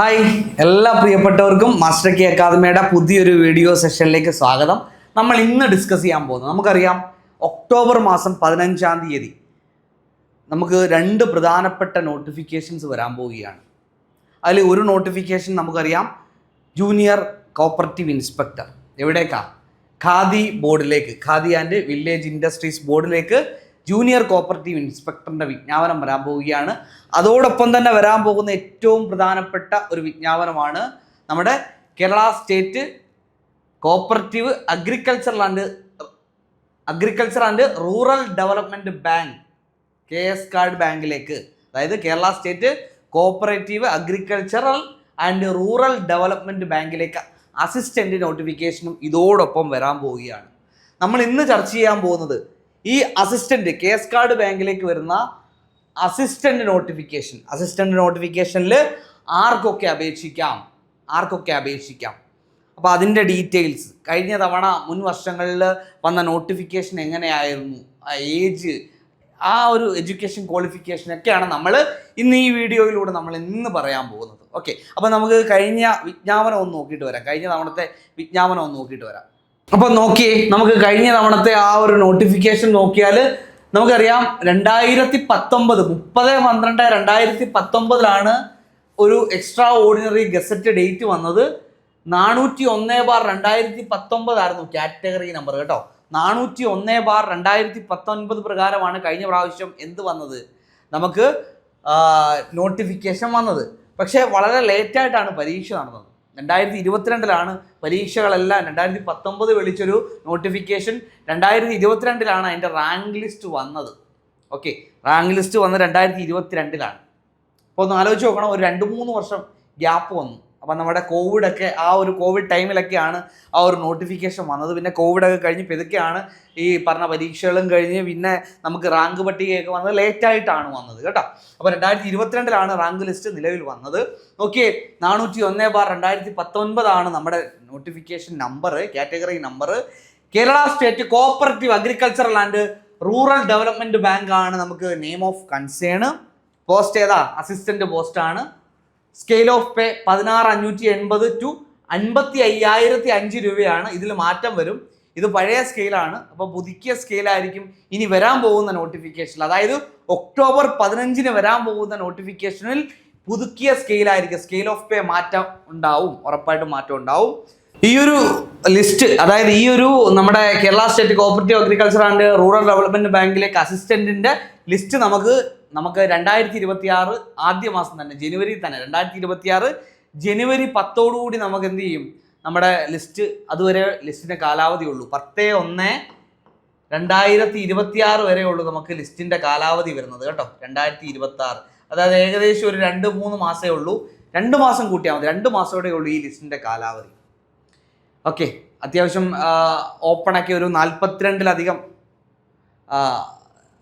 Hi എല്ലാ പ്രിയപ്പെട്ടവർക്കും master K അക്കാദമിയുടെ പുതിയൊരു വീഡിയോ സെഷനിലേക്ക് സ്വാഗതം. നമ്മൾ ഇന്ന് ഡിസ്കസ് ചെയ്യാൻ പോകുന്നത് നമുക്കറിയാം ഒക്ടോബർ മാസം പതിനഞ്ചാം തീയതി നമുക്ക് രണ്ട് പ്രധാനപ്പെട്ട നോട്ടിഫിക്കേഷൻസ് വരാൻ പോവുകയാണ്. അതിൽ ഒരു നോട്ടിഫിക്കേഷൻ നമുക്കറിയാം ജൂനിയർ കോപ്പറേറ്റീവ് ഇൻസ്പെക്ടർ എവിടേക്കാ? ഖാദി ബോർഡിലേക്ക് ഖാദി ആൻഡ് വില്ലേജ് ഇൻഡസ്ട്രീസ് ബോർഡിലേക്ക് ജൂനിയർ കോപ്പറേറ്റീവ് ഇൻസ്പെക്ടറിന്റെ വിജ്ഞാപനം വരാൻ പോവുകയാണ്. അതോടൊപ്പം തന്നെ വരാൻ പോകുന്ന ഏറ്റവും പ്രധാനപ്പെട്ട ഒരു വിജ്ഞാപനമാണ് നമ്മുടെ Kerala state cooperative agriculture and agriculture and rural development bank K S card ബാങ്കിലേക്ക്. അതായത് Kerala state cooperative agricultural and rural development ബാങ്കിലേക്ക് അസിസ്റ്റന്റ് നോട്ടിഫിക്കേഷനും ഇതോടൊപ്പം വരാൻ പോവുകയാണ്. നമ്മൾ ഇന്ന് ചർച്ച ചെയ്യാൻ പോകുന്നത് ഈ അസിസ്റ്റന്റ് കെ എസ് കാർഡ് ബാങ്കിലേക്ക് വരുന്ന അസിസ്റ്റന്റ് നോട്ടിഫിക്കേഷൻ അസിസ്റ്റന്റ് നോട്ടിഫിക്കേഷനിൽ ആർക്കൊക്കെ അപേക്ഷിക്കാം? ആർക്കൊക്കെ അപേക്ഷിക്കാം? അപ്പോൾ അതിന്റെ ഡീറ്റെയിൽസ് കഴിഞ്ഞ തവണ മുൻ വർഷങ്ങളിൽ വന്ന നോട്ടിഫിക്കേഷൻ എങ്ങനെയായിരുന്നു? ഏജ് ആ ഒരു എഡ്യൂക്കേഷൻ ക്വാളിഫിക്കേഷൻ ഒക്കെയാണ് നമ്മൾ ഇന്ന് ഈ വീഡിയോയിലൂടെ നമ്മൾ ഇന്ന് പറയാൻ പോകുന്നത്. ഓക്കെ അപ്പോൾ നമുക്ക് കഴിഞ്ഞ വിജ്ഞാപനം ഒന്ന് നോക്കിയിട്ട് വരാം. കഴിഞ്ഞ തവണത്തെ വിജ്ഞാപനം ഒന്ന് നോക്കിയിട്ട് വരാം. അപ്പോൾ നോക്കിയേ നമുക്ക് കഴിഞ്ഞ തവണത്തെ ആ ഒരു നോട്ടിഫിക്കേഷൻ നോക്കിയാൽ നമുക്കറിയാം രണ്ടായിരത്തി പത്തൊമ്പത് മുപ്പത് പന്ത്രണ്ട് രണ്ടായിരത്തി പത്തൊമ്പതിലാണ് ഒരു എക്സ്ട്രാ ഓർഡിനറി ഗസറ്റ് ഡേറ്റ് വന്നത്. നാനൂറ്റി ഒന്ന് ബാർ രണ്ടായിരത്തി പത്തൊമ്പതായിരുന്നു കാറ്റഗറി നമ്പർ കേട്ടോ. നാനൂറ്റി ഒന്ന് ബാർ രണ്ടായിരത്തി പത്തൊൻപത് പ്രകാരമാണ് കഴിഞ്ഞ പ്രാവശ്യം എന്ത് വന്നത്? നമുക്ക് നോട്ടിഫിക്കേഷൻ വന്നത്. പക്ഷേ വളരെ ലേറ്റായിട്ടാണ് പരീക്ഷ നടന്നത്. രണ്ടായിരത്തി ഇരുപത്തിരണ്ടിലാണ് പരീക്ഷകളെല്ലാം രണ്ടായിരത്തി പത്തൊമ്പത് വിളിച്ചൊരു നോട്ടിഫിക്കേഷൻ രണ്ടായിരത്തി ഇരുപത്തിരണ്ടിലാണ് അതിന്റെ റാങ്ക് ലിസ്റ്റ് വന്നത്. ഓക്കെ റാങ്ക് ലിസ്റ്റ് വന്നത് രണ്ടായിരത്തി ഇരുപത്തിരണ്ടിലാണ് അപ്പോൾ ഒന്ന് ആലോചിച്ച് നോക്കണം ഒരു രണ്ട് മൂന്ന് വർഷം ഗ്യാപ്പ് വന്നു. അപ്പം നമ്മുടെ കോവിഡൊക്കെ ആ ഒരു കോവിഡ് ടൈമിലൊക്കെയാണ് ആ ഒരു നോട്ടിഫിക്കേഷൻ വന്നത്. പിന്നെ കോവിഡൊക്കെ കഴിഞ്ഞ് പെതുക്കെയാണ് ഈ പറഞ്ഞ പരീക്ഷകളും കഴിഞ്ഞ് പിന്നെ നമുക്ക് റാങ്ക് പട്ടികയൊക്കെ വന്നത് ലേറ്റായിട്ടാണ് വന്നത് കേട്ടോ. അപ്പോൾ രണ്ടായിരത്തി ഇരുപത്തിരണ്ടിലാണ് റാങ്ക് ലിസ്റ്റ് നിലവിൽ വന്നത്. ഓക്കെ നാനൂറ്റി ഒന്ന് ബാർ രണ്ടായിരത്തി പത്തൊൻപതാണ് നമ്മുടെ notification number category number Kerala state cooperative agricultural and rural development bank ആണ് നമുക്ക് നെയിം ഓഫ് കൺസേൺ പോസ്റ്റ് ഏതാ? അസിസ്റ്റന്റ് പോസ്റ്റാണ് സ്കെയിൽ ഓഫ് പേ പതിനാറ് അഞ്ഞൂറ്റി എൺപത് ടു അൻപത്തി അയ്യായിരത്തി അഞ്ച് രൂപയാണ് ഇതിൽ മാറ്റം വരും. ഇത് പഴയ സ്കെയിലാണ് അപ്പോൾ പുതുക്കിയ സ്കെയിലായിരിക്കും ഇനി വരാൻ പോകുന്ന നോട്ടിഫിക്കേഷൻ അതായത് ഒക്ടോബർ പതിനഞ്ചിന് വരാൻ പോകുന്ന നോട്ടിഫിക്കേഷനിൽ പുതുക്കിയ സ്കെയിലായിരിക്കും സ്കെയിൽ ഓഫ് പേ മാറ്റം ഉണ്ടാവും. ഉറപ്പായിട്ടും മാറ്റം ഉണ്ടാവും. ഈ ഒരു ലിസ്റ്റ് അതായത് ഈ ഒരു നമ്മുടെ Kerala state cooperative agriculture and rural development ബാങ്കിലേക്ക് അസിസ്റ്റന്റിന്റെ ലിസ്റ്റ് നമുക്ക് നമുക്ക് രണ്ടായിരത്തി ഇരുപത്തി ആറ് ആദ്യ മാസം തന്നെ ജനുവരി തന്നെ രണ്ടായിരത്തി ഇരുപത്തി ആറ് ജനുവരി പത്തോടുകൂടി നമുക്ക് എന്ത് ചെയ്യും? നമ്മുടെ ലിസ്റ്റ് അതുവരെ ലിസ്റ്റിന്റെ കാലാവധി ഉള്ളൂ. പത്ത് ഒന്ന് രണ്ടായിരത്തി ഇരുപത്തി ആറ് ഉള്ളൂ നമുക്ക് ലിസ്റ്റിന്റെ കാലാവധി വരുന്നത് കേട്ടോ രണ്ടായിരത്തി ഇരുപത്തി ആറ് അതായത് ഏകദേശം ഒരു രണ്ട് മൂന്ന് മാസമേ ഉള്ളൂ. രണ്ട് മാസം കൂട്ടിയാൽ മതി രണ്ട് മാസത്തോടെ ഉള്ളൂ ഈ ലിസ്റ്റിന്റെ കാലാവധി. ഓക്കെ അത്യാവശ്യം ഓപ്പണൊക്കെ ഒരു നാൽപ്പത്തിരണ്ടിലധികം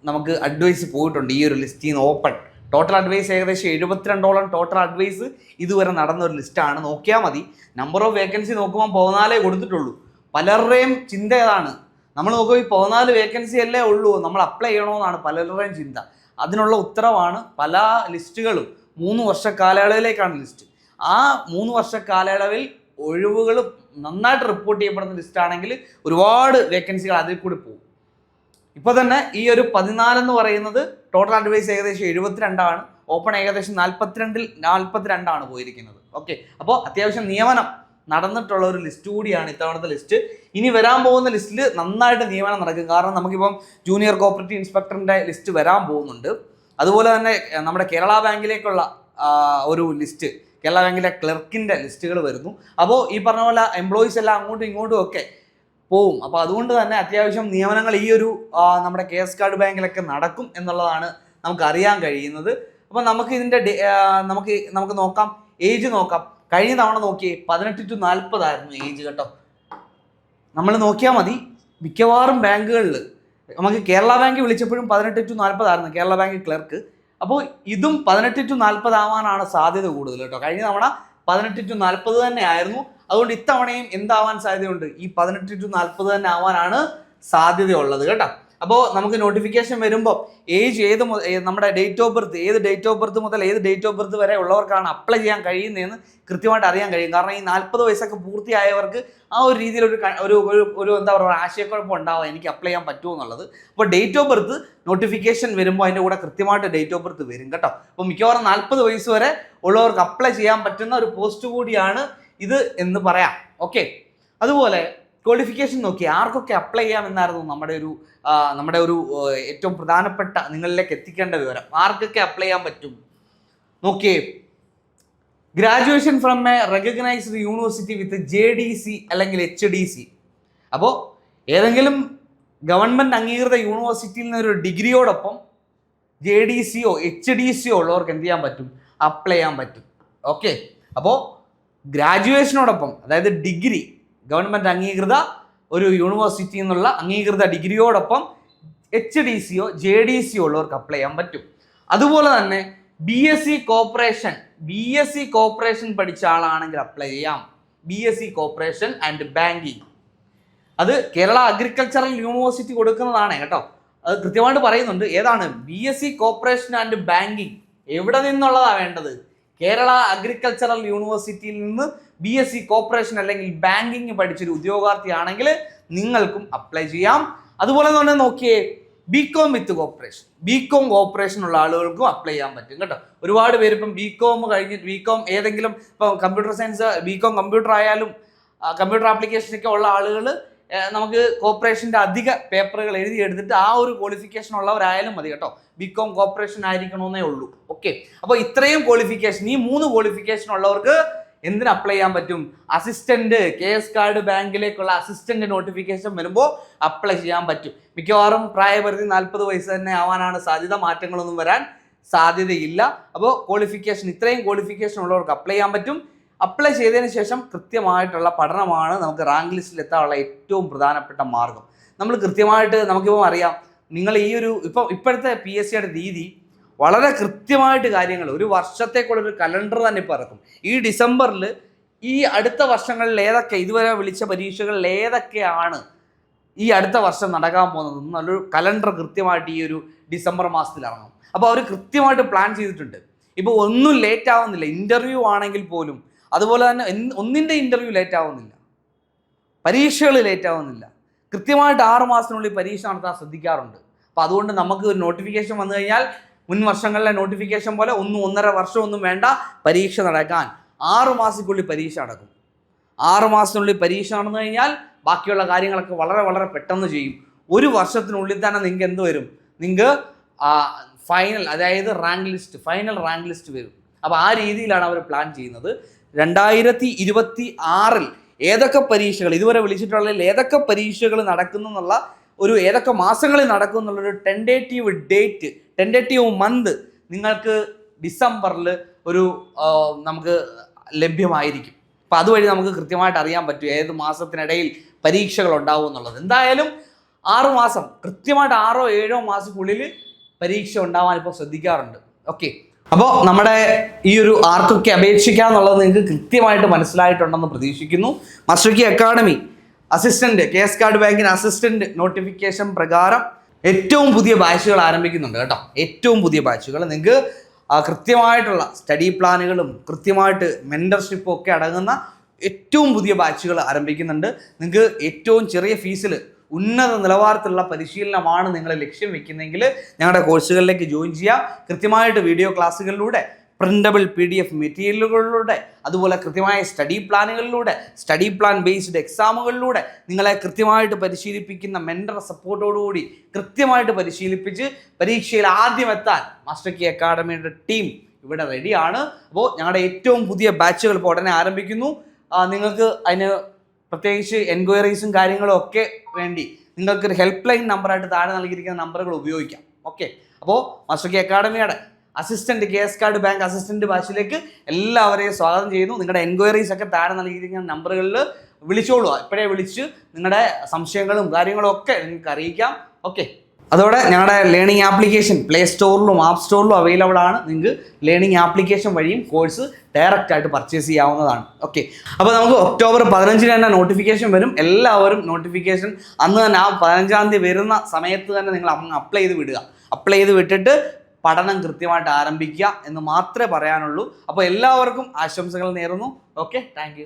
നമുക്ക് അഡ്വൈസ് പോയിട്ടുണ്ട് ഈ ഒരു ലിസ്റ്റിൽ നിന്ന് ഓപ്പൺ ടോട്ടൽ അഡ്വൈസ് ഏകദേശം എഴുപത്തിരണ്ടോളം ടോട്ടൽ അഡ്വൈസ് ഇതുവരെ നടന്ന ഒരു ലിസ്റ്റാണ് നോക്കിയാൽ മതി. നമ്പർ ഓഫ് വേക്കൻസി നോക്കുമ്പോൾ പതിനാലേ കൊടുത്തിട്ടുള്ളൂ. പലരുടെയും ചിന്ത ഏതാണ്? നമ്മൾ നോക്കുമ്പോൾ ഈ പതിനാല് വേക്കൻസി അല്ലേ ഉള്ളൂ. നമ്മൾ അപ്ലൈ ചെയ്യണമെന്നാണ് പലരുടെയും ചിന്ത. അതിനുള്ള ഉത്തരവാണ് പല ലിസ്റ്റുകളും മൂന്ന് വർഷ കാലയളവിലേക്കാണ് ലിസ്റ്റ് ആ മൂന്ന് വർഷ കാലയളവിൽ ഒഴിവുകൾ നന്നായിട്ട് റിപ്പോർട്ട് ചെയ്യപ്പെടുന്ന ലിസ്റ്റാണെങ്കിൽ ഒരുപാട് വേക്കൻസികൾ അതിൽ കൂടി പോകും. ഇപ്പോൾ തന്നെ ഈ ഒരു പതിനാലെന്ന് പറയുന്നത് ടോട്ടൽ അഡ്വൈസ് ഏകദേശം എഴുപത്തിരണ്ടാണ്. ഓപ്പൺ ഏകദേശം നാൽപ്പത്തിരണ്ടിൽ നാൽപ്പത്തിരണ്ടാണ് പോയിരിക്കുന്നത്. ഓക്കെ അപ്പോൾ അത്യാവശ്യം നിയമനം നടന്നിട്ടുള്ള ഒരു ലിസ്റ്റ് കൂടിയാണ് ഇത്തവണത്തെ ലിസ്റ്റ് ഇനി വരാൻ പോകുന്ന ലിസ്റ്റിൽ നന്നായിട്ട് നിയമനം നടക്കും. കാരണം നമുക്കിപ്പം ജൂനിയർ കോപ്പറേറ്റീവ് ഇൻസ്പെക്ടറിന്റെ ലിസ്റ്റ് വരാൻ പോകുന്നുണ്ട്. അതുപോലെ തന്നെ നമ്മുടെ കേരള ബാങ്കിലേക്കുള്ള ഒരു ലിസ്റ്റ് കേരള ബാങ്കിലെ ക്ലർക്കിന്റെ ലിസ്റ്റുകൾ വരുന്നു. അപ്പോൾ ഈ പറഞ്ഞ പോലെ എംപ്ലോയീസ് എല്ലാം അങ്ങോട്ടും ഇങ്ങോട്ടും ഒക്കെ പോവും. അപ്പോൾ അതുകൊണ്ട് തന്നെ അത്യാവശ്യം നിയമനങ്ങൾ ഈ ഒരു നമ്മുടെ കെ എസ് കാർഡ് ബാങ്കിലൊക്കെ നടക്കും എന്നുള്ളതാണ് നമുക്ക് അറിയാൻ കഴിയുന്നത്. അപ്പോൾ നമുക്ക് ഇതിന്റെ നമുക്ക് നമുക്ക് നോക്കാം. ഏജ് നോക്കാം. കഴിഞ്ഞ തവണ നോക്കിയേ പതിനെട്ട് ടു നാൽപ്പതായിരുന്നു ഏജ് കേട്ടോ. നമ്മൾ നോക്കിയാൽ മതി. മിക്കവാറും ബാങ്കുകളിൽ നമുക്ക് കേരള ബാങ്ക് വിളിച്ചപ്പോഴും പതിനെട്ട് ടു നാൽപ്പതായിരുന്നു കേരള ബാങ്ക് ക്ലർക്ക്. അപ്പോൾ ഇതും പതിനെട്ട് ടു നാൽപ്പതാവാനാണ് സാധ്യത കൂടുതൽ കേട്ടോ. കഴിഞ്ഞ തവണ പതിനെട്ട് ടു നാൽപ്പത് തന്നെ ആയിരുന്നു. അതുകൊണ്ട് ഇത്തവണയും എന്താവാൻ സാധ്യതയുണ്ട്? ഈ പതിനെട്ട് ടു നാൽപ്പത് തന്നെ ആവാനാണ് സാധ്യതയുള്ളത് കേട്ടോ. അപ്പോൾ നമുക്ക് നോട്ടിഫിക്കേഷൻ വരുമ്പോൾ ഏജ് ഏത് നമ്മുടെ ഡേറ്റ് ഓഫ് ബർത്ത് ഏത് ഡേറ്റ് ഓഫ് ബർത്ത് മുതൽ ഏത് ഡേറ്റ് ഓഫ് ബർത്ത് വരെ ഉള്ളവർക്കാണ് അപ്ലൈ ചെയ്യാൻ കഴിയുന്നതെന്ന് കൃത്യമായിട്ട് അറിയാൻ കഴിയും. കാരണം ഈ നാൽപ്പത് വയസ്സൊക്കെ പൂർത്തിയായവർക്ക് ആ ഒരു രീതിയിൽ ഒരു ഒരു ഒരു എന്താ പറയുക ആശയക്കുഴപ്പം ഉണ്ടാവുക എനിക്ക് അപ്ലൈ ചെയ്യാൻ പറ്റുമോ എന്നുള്ളത്. അപ്പോൾ ഡേറ്റ് ഓഫ് ബർത്ത് നോട്ടിഫിക്കേഷൻ വരുമ്പോൾ അതിന്റെ കൂടെ കൃത്യമായിട്ട് ഡേറ്റ് ഓഫ് ബർത്ത് വരും കേട്ടോ. അപ്പോൾ മിക്കവാറും നാൽപ്പത് വയസ്സ് വരെ ഉള്ളവർക്ക് അപ്ലൈ ചെയ്യാൻ പറ്റുന്ന ഒരു പോസ്റ്റ് കൂടിയാണ് ഇത് എന്ന് പറയാം. ഓക്കെ അതുപോലെ ക്വാളിഫിക്കേഷൻ നോക്കി ആർക്കൊക്കെ അപ്ലൈ ചെയ്യാമെന്നായിരുന്നു നമ്മുടെ ഒരു നമ്മുടെ ഒരു ഏറ്റവും പ്രധാനപ്പെട്ട നിങ്ങളിലേക്ക് എത്തിക്കേണ്ട വിവരം. ആർക്കൊക്കെ അപ്ലൈ ചെയ്യാൻ പറ്റും? നോക്കിയേ. Graduation from a recognised university with J D C അല്ലെങ്കിൽ എച്ച് ഡി സി അപ്പോൾ ഏതെങ്കിലും ഗവൺമെന്റ് അംഗീകൃത യൂണിവേഴ്സിറ്റിയിൽ നിന്നൊരു ഡിഗ്രിയോടൊപ്പം ജെ ഡി സിയോ എച്ച് ഡി സിയോ ഉള്ളവർക്ക് എന്ത് ചെയ്യാൻ പറ്റും? അപ്ലൈ ചെയ്യാൻ പറ്റും. ഓക്കെ അപ്പോൾ ഗ്രാജുവേഷനോടൊപ്പം അതായത് ഡിഗ്രി ഗവൺമെന്റ് അംഗീകൃത ഒരു യൂണിവേഴ്സിറ്റി എന്നുള്ള അംഗീകൃത ഡിഗ്രിയോടൊപ്പം എച്ച് ഡി സിയോ ജെ ഡി സിയോ ഉള്ളവർക്ക് അപ്ലൈ ചെയ്യാൻ പറ്റും. അതുപോലെ തന്നെ B S C cooperation B S C cooperation പഠിച്ച ആളാണെങ്കിൽ അപ്ലൈ ചെയ്യാം. B S C cooperation and banking അത് കേരള അഗ്രികൾച്ചറൽ യൂണിവേഴ്സിറ്റി കൊടുക്കുന്നതാണ് കേട്ടോ. അത് കൃത്യമായിട്ട് പറയുന്നുണ്ട്. ഏതാണ്? B S C cooperation and banking എവിടെ നിന്നുള്ളതാണ് വേണ്ടത്? കേരള അഗ്രികൾച്ചറൽ യൂണിവേഴ്സിറ്റിയിൽ നിന്ന് ബി എസ് സി കോർപ്പറേഷൻ അല്ലെങ്കിൽ ബാങ്കിങ് പഠിച്ചൊരു ഉദ്യോഗാർത്ഥിയാണെങ്കിൽ നിങ്ങൾക്കും അപ്ലൈ ചെയ്യാം. അതുപോലെ തന്നെ നോക്കിയേ B com with cooperation B com ഉള്ള ആളുകൾക്കും അപ്ലൈ ചെയ്യാൻ പറ്റും കേട്ടോ. ഒരുപാട് പേര് ഇപ്പം ബി കോം കഴിഞ്ഞ് ബി കോം ഏതെങ്കിലും ഇപ്പം computer science B com computer ആയാലും കമ്പ്യൂട്ടർ ആപ്ലിക്കേഷനൊക്കെ ഉള്ള ആളുകൾ നമുക്ക് കോപ്പറേഷന്റെ അധിക പേപ്പറുകൾ എഴുതി എടുത്തിട്ട് ആ ഒരു ക്വാളിഫിക്കേഷൻ ഉള്ളവരായാലും മതി കേട്ടോ. ബികോം കോപ്പറേഷൻ ആയിരിക്കണമെന്നേ ഉള്ളൂ. ഓക്കെ അപ്പോൾ ഇത്രയും ക്വാളിഫിക്കേഷൻ ഈ മൂന്ന് ക്വാളിഫിക്കേഷൻ ഉള്ളവർക്ക് എന്തിന് അപ്ലൈ ചെയ്യാൻ പറ്റും? അസിസ്റ്റന്റ് കെ എസ് കാർഡ് ബാങ്കിലേക്കുള്ള അസിസ്റ്റന്റ് നോട്ടിഫിക്കേഷൻ വരുമ്പോൾ അപ്ലൈ ചെയ്യാൻ പറ്റും. മിക്കവാറും പ്രായപരിധി നാൽപ്പത് വയസ്സ് തന്നെ ആവാനാണ് സാധ്യത. മാറ്റങ്ങളൊന്നും വരാൻ സാധ്യതയില്ല. അപ്പോൾ ക്വാളിഫിക്കേഷൻ ഇത്രയും ക്വാളിഫിക്കേഷൻ ഉള്ളവർക്ക് അപ്ലൈ ചെയ്യാൻ പറ്റും. അപ്ലൈ ചെയ്തതിന് ശേഷം കൃത്യമായിട്ടുള്ള പഠനമാണ് നമുക്ക് റാങ്ക് ലിസ്റ്റിൽ എത്താനുള്ള ഏറ്റവും പ്രധാനപ്പെട്ട മാർഗം. നമ്മൾ കൃത്യമായിട്ട് നമുക്കിപ്പോൾ അറിയാം നിങ്ങൾ ഈ ഒരു ഇപ്പം ഇപ്പോഴത്തെ പി എസ് സിയുടെ രീതി വളരെ കൃത്യമായിട്ട് കാര്യങ്ങൾ ഒരു വർഷത്തേക്കുള്ള ഒരു കലണ്ടർ തന്നെ ഇപ്പോൾ ഇറക്കും. ഈ ഡിസംബറിൽ ഈ അടുത്ത വർഷങ്ങളിൽ ഏതൊക്കെ ഇതുവരെ വിളിച്ച പരീക്ഷകളിൽ ഏതൊക്കെയാണ് ഈ അടുത്ത വർഷം നടക്കാൻ പോകുന്നത് നല്ലൊരു കലണ്ടർ കൃത്യമായിട്ട് ഈ ഒരു ഡിസംബർ മാസത്തിൽ ഇറങ്ങും. അപ്പോൾ അവർ കൃത്യമായിട്ട് പ്ലാൻ ചെയ്തിട്ടുണ്ട്. ഇപ്പോൾ ഒന്നും ലേറ്റ് ആവുന്നില്ല. ഇന്റർവ്യൂ ആണെങ്കിൽ പോലും അതുപോലെ തന്നെ ഒന്നിന്റെ ഇന്റർവ്യൂ ലേറ്റ് ആവുന്നില്ല. പരീക്ഷകൾ ലേറ്റ് ആവുന്നില്ല. കൃത്യമായിട്ട് ആറ് മാസത്തിനുള്ളിൽ പരീക്ഷ നടത്താൻ ശ്രദ്ധിക്കാറുണ്ട്. അപ്പോൾ അതുകൊണ്ട് നമുക്ക് ഒരു നോട്ടിഫിക്കേഷൻ വന്നു കഴിഞ്ഞാൽ മുൻ വർഷങ്ങളിലെ നോട്ടിഫിക്കേഷൻ പോലെ ഒന്നും ഒന്നര വർഷം ഒന്നും വേണ്ട പരീക്ഷ നടക്കാൻ. ആറ് മാസത്തിനുള്ളിൽ പരീക്ഷ നടക്കും. ആറ് മാസത്തിനുള്ളിൽ പരീക്ഷ നടന്നു കഴിഞ്ഞാൽ ബാക്കിയുള്ള കാര്യങ്ങളൊക്കെ വളരെ വളരെ പെട്ടെന്ന് ചെയ്യും. ഒരു വർഷത്തിനുള്ളിൽ തന്നെ നിങ്ങൾക്ക് എന്ത് വരും? നിങ്ങൾക്ക് ഫൈനൽ അതായത് rank list final rank list വരും. അപ്പോൾ ആ രീതിയിലാണ് അവർ പ്ലാൻ ചെയ്യുന്നത്. രണ്ടായിരത്തി ഇരുപത്തി ആറിൽ ഏതൊക്കെ പരീക്ഷകൾ ഇതുവരെ വിളിച്ചിട്ടുള്ളതിൽ ഏതൊക്കെ പരീക്ഷകൾ നടക്കുന്നു എന്നുള്ള ഒരു ഏതൊക്കെ മാസങ്ങളിൽ നടക്കും എന്നുള്ളൊരു ടെൻഡേറ്റീവ് ഡേറ്റ് ടെൻഡേറ്റീവ് മന്ത് നിങ്ങൾക്ക് ഡിസംബറിൽ ഒരു നമുക്ക് ലഭ്യമായിരിക്കും. അപ്പം അതുവഴി നമുക്ക് കൃത്യമായിട്ട് അറിയാൻ പറ്റും ഏത് മാസത്തിനിടയിൽ പരീക്ഷകൾ ഉണ്ടാവും എന്നുള്ളത്. എന്തായാലും ആറ് മാസം കൃത്യമായിട്ട് ആറോ ഏഴോ മാസത്തിനുള്ളിൽ പരീക്ഷ ഉണ്ടാവാൻ ഇപ്പോൾ ശ്രദ്ധിക്കാറുണ്ട്. ഓക്കെ. അപ്പോൾ നമ്മുടെ ഈ ഒരു ആർക്കൊക്കെ അപേക്ഷിക്കാം എന്നുള്ളത് നിങ്ങൾക്ക് കൃത്യമായിട്ട് മനസ്സിലായിട്ടുണ്ടെന്ന് പ്രതീക്ഷിക്കുന്നു. Master key academy assistant K S card ബാങ്കിന് അസിസ്റ്റന്റ് നോട്ടിഫിക്കേഷൻ പ്രകാരം ഏറ്റവും പുതിയ ബാച്ചുകൾ ആരംഭിക്കുന്നുണ്ട് കേട്ടോ. ഏറ്റവും പുതിയ ബാച്ചുകൾ. നിങ്ങൾക്ക് കൃത്യമായിട്ടുള്ള സ്റ്റഡി പ്ലാനുകളും കൃത്യമായിട്ട് മെന്റർഷിപ്പും ഒക്കെ അടങ്ങുന്ന ഏറ്റവും പുതിയ ബാച്ചുകൾ ആരംഭിക്കുന്നുണ്ട്. നിങ്ങൾക്ക് ഏറ്റവും ചെറിയ ഫീസിൽ ഉന്നത നിലവാരത്തിലുള്ള പരിശീലനമാണ് നിങ്ങൾ ലക്ഷ്യം വെക്കുന്നതെങ്കിൽ ഞങ്ങളുടെ കോഴ്സുകളിലേക്ക് ജോയിൻ ചെയ്യുക. കൃത്യമായിട്ട് വീഡിയോ ക്ലാസ്സുകളിലൂടെ പ്രിന്റബിൾ പി ഡി എഫ് മെറ്റീരിയലുകളിലൂടെ അതുപോലെ കൃത്യമായ സ്റ്റഡി പ്ലാനുകളിലൂടെ സ്റ്റഡി പ്ലാൻ ബേസ്ഡ് എക്സാമുകളിലൂടെ നിങ്ങളെ കൃത്യമായിട്ട് പരിശീലിപ്പിക്കുന്ന മെന്റർ സപ്പോർട്ടോടുകൂടി കൃത്യമായിട്ട് പരിശീലിപ്പിച്ച് പരീക്ഷയിൽ ആദ്യം എത്താൻ മാസ്റ്റർ കി അക്കാഡമിയുടെ ടീം ഇവിടെ റെഡിയാണ് അപ്പോൾ ഞങ്ങളുടെ ഏറ്റവും പുതിയ ബാച്ചുകൾ ഇപ്പോൾ ഉടനെ ആരംഭിക്കുന്നു. നിങ്ങൾക്ക് അതിന് പ്രത്യേകിച്ച് എൻക്വയറീസും കാര്യങ്ങളും ഒക്കെ വേണ്ടി നിങ്ങൾക്ക് ഒരു ഹെൽപ്പ് ലൈൻ നമ്പറായിട്ട് താഴെ നൽകിയിരിക്കുന്ന നമ്പറുകൾ ഉപയോഗിക്കാം. ഓക്കെ അപ്പോൾ master key അക്കാഡമിയുടെ assistant K S card bank assistant ബാച്ചിലേക്ക് എല്ലാവരെയും സ്വാഗതം ചെയ്യുന്നു. നിങ്ങളുടെ എൻക്വയറീസ് ഒക്കെ താഴെ നൽകിയിരിക്കുന്ന നമ്പറുകളിൽ വിളിച്ചോളൂ. ഇപ്പോഴേ വിളിച്ച് നിങ്ങളുടെ സംശയങ്ങളും കാര്യങ്ങളും ഒക്കെ നിങ്ങൾക്ക് അറിയിക്കാം. ഓക്കെ അതോടെ ഞങ്ങളുടെ ലേണിംഗ് ആപ്ലിക്കേഷൻ പ്ലേ സ്റ്റോറിലും ആപ്പ് സ്റ്റോറിലും അവൈലബിൾ ആണ്. നിങ്ങൾക്ക് ലേണിംഗ് ആപ്ലിക്കേഷൻ വഴിയും കോഴ്സ് ഡയറക്റ്റ് ആയിട്ട് പർച്ചേസ് ചെയ്യാവുന്നതാണ്. ഓക്കെ അപ്പോൾ നമുക്ക് ഒക്ടോബർ പതിനഞ്ചിന് തന്നെ നോട്ടിഫിക്കേഷൻ വരും. എല്ലാവരും നോട്ടിഫിക്കേഷൻ അന്ന് തന്നെ ആ പതിനഞ്ചാം തീയതി വരുന്ന സമയത്ത് തന്നെ നിങ്ങൾ അപ്ലൈ ചെയ്ത് വിടുക. അപ്ലൈ ചെയ്ത് വിട്ടിട്ട് പഠനം കൃത്യമായിട്ട് ആരംഭിക്കുക എന്ന് മാത്രമേ പറയാനുള്ളൂ. അപ്പോൾ എല്ലാവർക്കും ആശംസകൾ നേരുന്നു. Okay thank